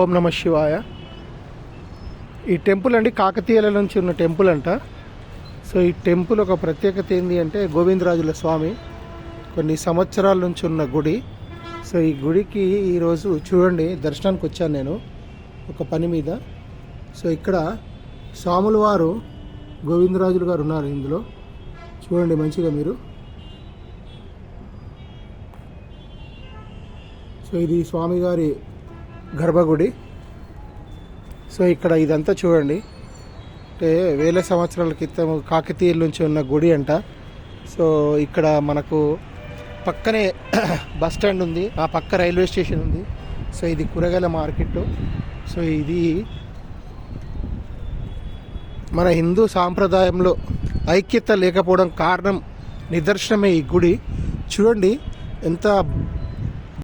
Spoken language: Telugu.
ఓం నమ శివాయ. ఈ టెంపుల్ అండి కాకతీయుల నుంచి ఉన్న టెంపుల్ అంట. సో ఈ టెంపుల్ ఒక ప్రత్యేకత ఏంటి అంటే గోవిందరాజుల స్వామి కొన్ని సంవత్సరాల నుంచి ఉన్న గుడి. సో ఈ గుడికి ఈరోజు చూడండి దర్శనానికి వచ్చాను నేను ఒక పని మీద. సో ఇక్కడ స్వాముల వారు గోవిందరాజులు గారు ఉన్నారు ఇందులో. చూడండి మంచిగా మీరు. సో ఇది స్వామిగారి గర్భగుడి. సో ఇక్కడ ఇదంతా చూడండి. అంటే వేల సంవత్సరాల క్రితం కాకతీయుల నుంచి ఉన్న గుడి అంట. సో ఇక్కడ మనకు పక్కనే బస్ స్టాండ్ ఉంది. ఆ పక్క రైల్వే స్టేషన్ ఉంది. సో ఇది కూరగాయల మార్కెట్. సో ఇది మన హిందూ సాంప్రదాయంలో ఐక్యత లేకపోవడం కారణం నిదర్శనమే ఈ గుడి. చూడండి ఎంత